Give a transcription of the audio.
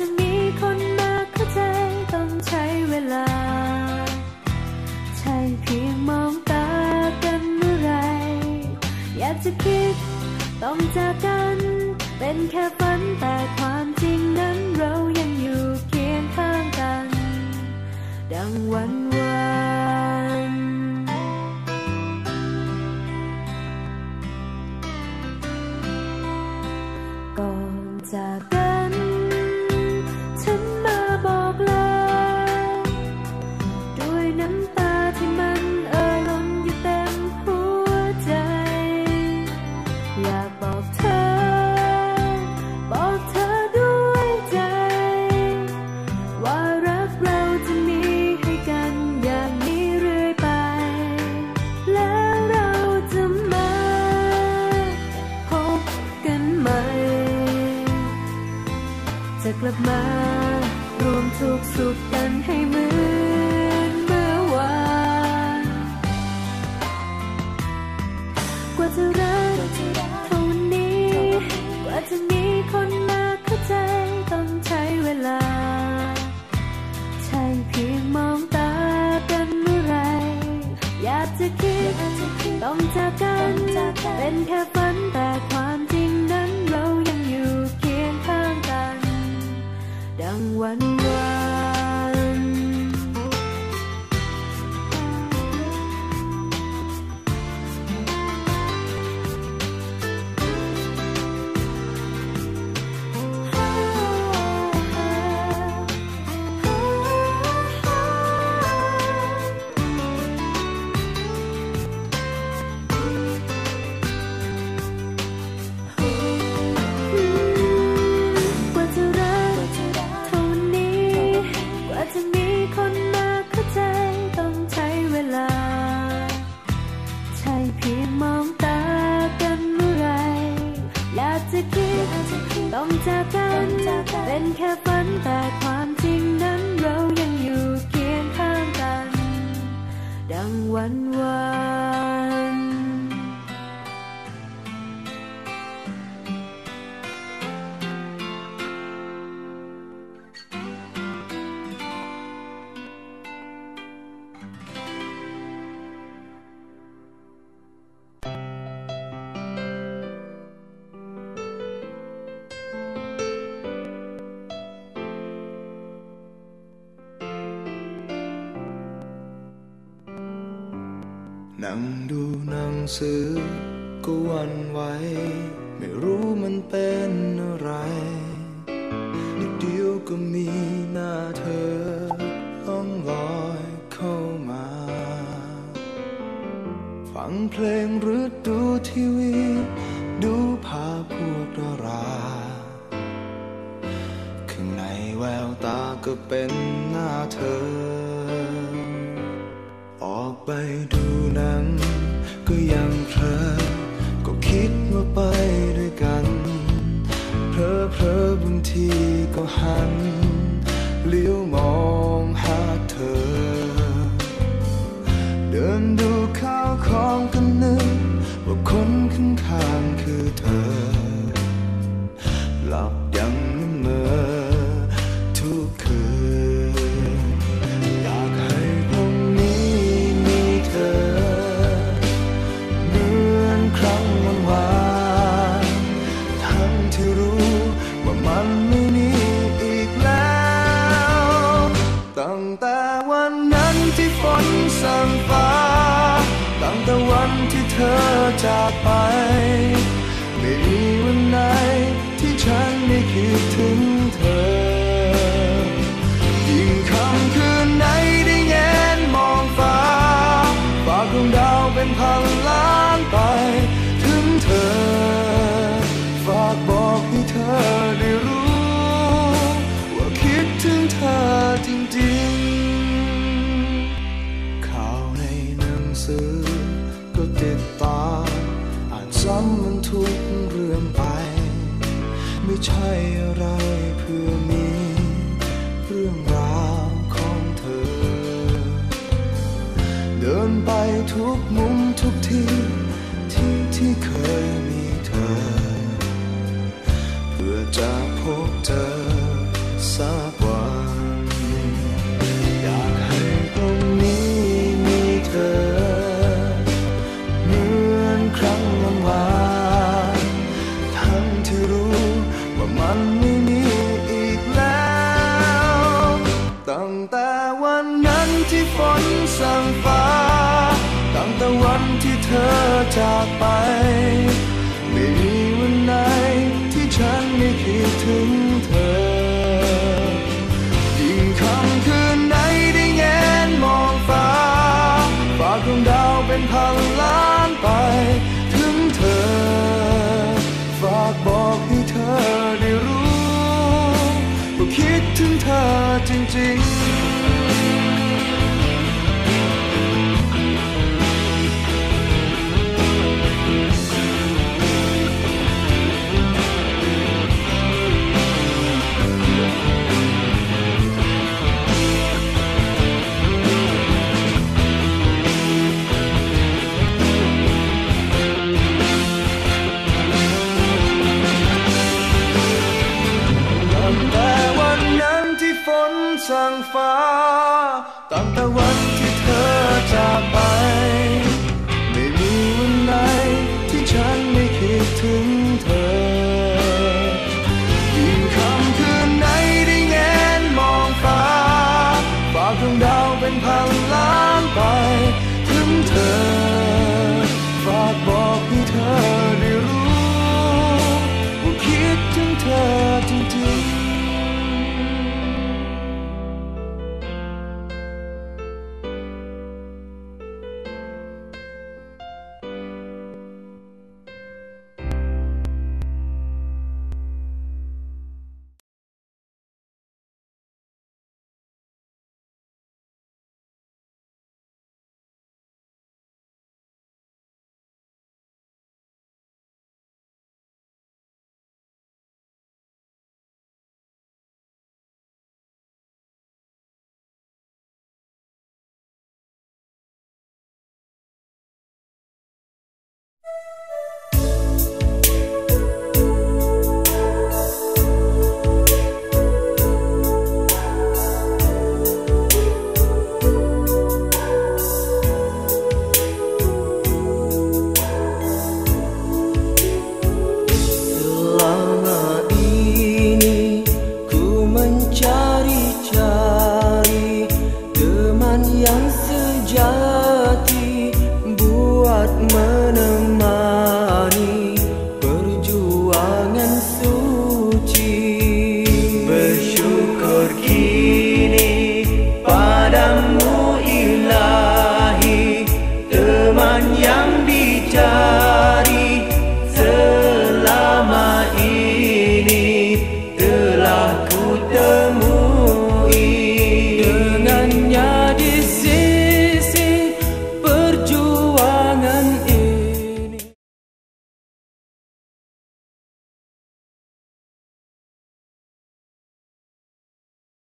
จะมีคนมาเข้าใจต้องใช้เวลา ใช่เพียงมองตากันเมื่อไร อยากจะคิดต้องจากกันเป็นแค่ แค่ฝันแต่ความจริงนั้นเรายังอยู่เคียงข้างกัน ดังวัน นั่งดูหนังสือก็วันไหวไม่รู้มันเป็นอะไรนิดเดียวก็มีหน้าเธอล่องลอยเข้ามา ฟังเพลงหรือดูทีวี ดูภาพพวกดาราข้างในแววตาก็เป็นหน้าเธอ ไปดูหนังก็ยังเพลิน เดินไปทุกมุมทุกที่ ที่ที่เคยมีเธอ เพื่อจะพบเธอสักวัน จากไป ไม่มีวันไหนที่ฉันไม่คิดถึงเธอ ยิ่งค่ำคืนไหนได้แงนมองฟ้าฟ้าดวงดาวเป็นพันล้านไป ถึงเธอ ฝากบอกให้เธอได้รู้ว่าคิดถึงเธอจริงๆ สั่งฟ้าตอนตะวันที่เธอจากไป ไม่มีวันไหนที่ฉันไม่คิดถึงเธอ ยิ่งคำคืนไหนได้แงนมองฟ้าฟ้าดวงดาวเป็นพัง